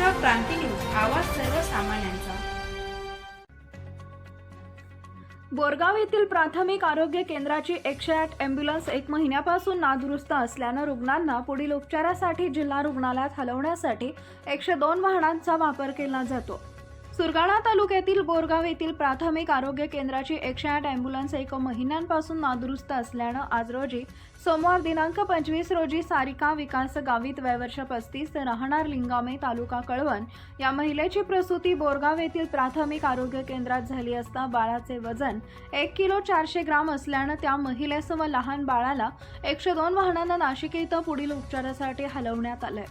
Maharashtra Kranti news आवाज सर्वसामान्यांचा. बोरगाव येथील प्राथमिक आरोग्य केंद्राची एकशे आठ अँब्युलन्स एक महिन्यापासून नादुरुस्त असल्यानं रुग्णांना पुढील उपचारासाठी जिल्हा रुग्णालयात हलवण्यासाठी एकशे दोन वाहनांचा वापर केला जातो. सुरगाणा तालुक्यातील बोरगाव येथील प्राथमिक आरोग्य केंद्राची एकशे आठ अँब्युलन्स एक महिन्यांपासून नादुरुस्त असल्यानं आज रोजी सोमवार दिनांक पंचवीस रोजी सारिका विकास गावित वयवर्ष पस्तीस राहणार लिंगामे तालुका कळवण या महिलेची प्रसूती बोरगाव येथील प्राथमिक आरोग्य केंद्रात झाली असता बाळाचे वजन एक किलो चारशे ग्राम असल्यानं त्या महिलेसह लहान बाळाला एकशे दोन वाहनांना नाशिक इथं पुढील उपचारासाठी हलवण्यात आलंय.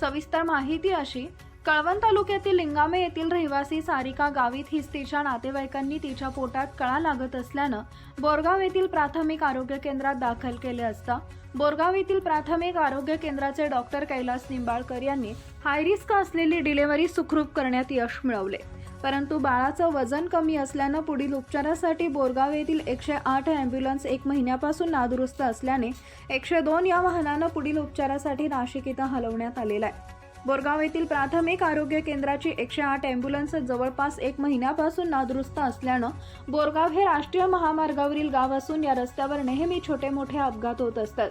सविस्तर माहिती अशी कळवण तालुक्यातील लिंगामे येथील रहिवासी सारिका गावित हिच तिच्या नातेवाईकांनी तिच्या पोटात कळा लागत असल्यानं बोरगाव येथील प्राथमिक आरोग्य केंद्रात दाखल केले असता बोरगाव येथील प्राथमिक आरोग्य केंद्राचे डॉक्टर कैलास निंबाळकर यांनी हायरिस्क असलेली डिलिव्हरी सुखरूप करण्यात यश मिळवले. परंतु बाळाचं वजन कमी असल्यानं पुढील उपचारासाठी बोरगाव येथील एकशे आठ ॲम्ब्युलन्स एक महिन्यापासून नादुरुस्त असल्याने एकशे दोन या वाहनानं पुढील उपचारासाठी नाशिक इथं हलवण्यात आलेला आहे. बोरगाव येथील प्राथमिक आरोग्य केंद्राची एकशे आठ अँब्युलन्स जवळपास एक महिन्यापासून नादुरुस्त असल्यानं बोरगाव हे राष्ट्रीय महामार्गावरील गाव असून या रस्त्यावर नेहमी छोटे मोठे अपघात होत असतात.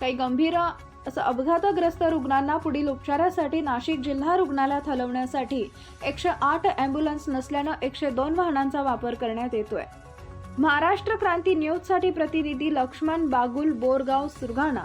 काही गंभीर असं अपघातग्रस्त रुग्णांना पुढील उपचारासाठी नाशिक जिल्हा रुग्णालयात हलवण्यासाठी एकशे आठ अँब्युलन्स नसल्यानं एकशे दोन वाहनांचा वापर करण्यात येतोय. महाराष्ट्र क्रांती न्यूजसाठी प्रतिनिधी लक्ष्मण बागुल बोरगाव सुरगाणा.